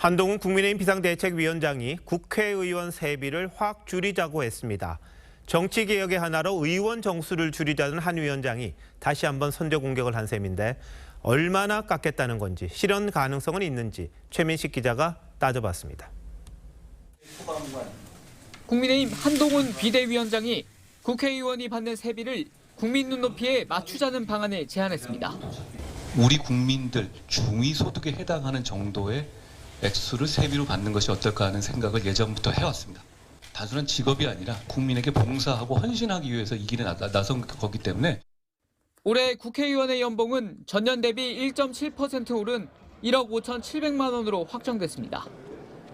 한동훈 국민의힘 비상대책위원장이 국회의원 세비를 확 줄이자고 했습니다. 정치개혁의 하나로 의원 정수를 줄이자는 한 위원장이 다시 한번 선제 공격을 한 셈인데 얼마나 깎겠다는 건지 실현 가능성은 있는지 최민식 기자가 따져봤습니다. 국민의힘 한동훈 비대위원장이 국회의원이 받는 세비를 국민 눈높이에 맞추자는 방안을 제안했습니다. 우리 국민들 중위소득에 해당하는 정도의 액수를 세비로 받는 것이 어떨까 하는 생각을 예전부터 해왔습니다. 단순한 직업이 아니라 국민에게 봉사하고 헌신하기 위해서 이 길에 나- 나선 거기 때문에 올해 국회의원의 연봉은 전년 대비 1.7% 오른 1억 5,700만 원으로 확정됐습니다.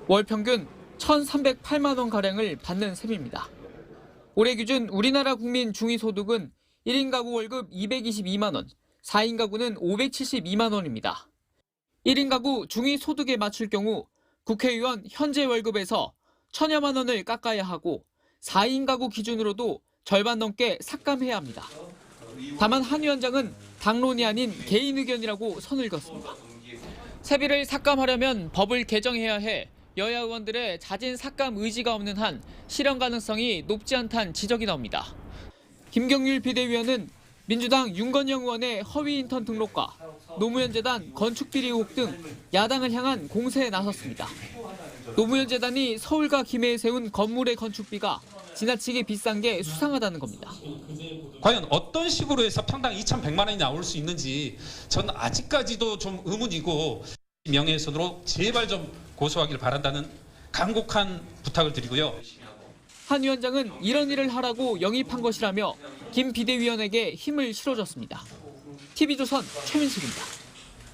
월 평균 1,308만 원 가량을 받는 셈입니다. 올해 기준 우리나라 국민 중위 소득은 1인 가구 월급 222만 원, 4인 가구는 572만 원입니다. 1인 가구 중위 소득에 맞출 경우 국회의원 현재 월급에서 천여만 원을 깎아야 하고 4인 가구 기준으로도 절반 넘게 삭감해야 합니다. 다만 한 위원장은 당론이 아닌 개인 의견이라고 선을 그었습니다. 세비를 삭감하려면 법을 개정해야 해 여야 의원들의 자진 삭감 의지가 없는 한 실현 가능성이 높지 않다는 지적이 나옵니다. 김경률 비대위원은 민주당 윤건영 의원의 허위 인턴 등록과 노무현 재단 건축 비리 의혹 등 야당을 향한 공세에 나섰습니다. 노무현 재단이 서울과 김해에 세운 건물의 건축비가 지나치게 비싼 게 수상하다는 겁니다. 과연 어떤 식으로 해서 평당 2,100만 원이 나올 수 있는지 저는 아직까지도 좀 의문이고 명예훼손으로 제발 좀 고소하기를 바란다는 간곡한 부탁을 드리고요. 한 위원장은 이런 일을 하라고 영입한 것이라며 김 비대위원에게 힘을 실어줬습니다. TV조선 최민숙입니다.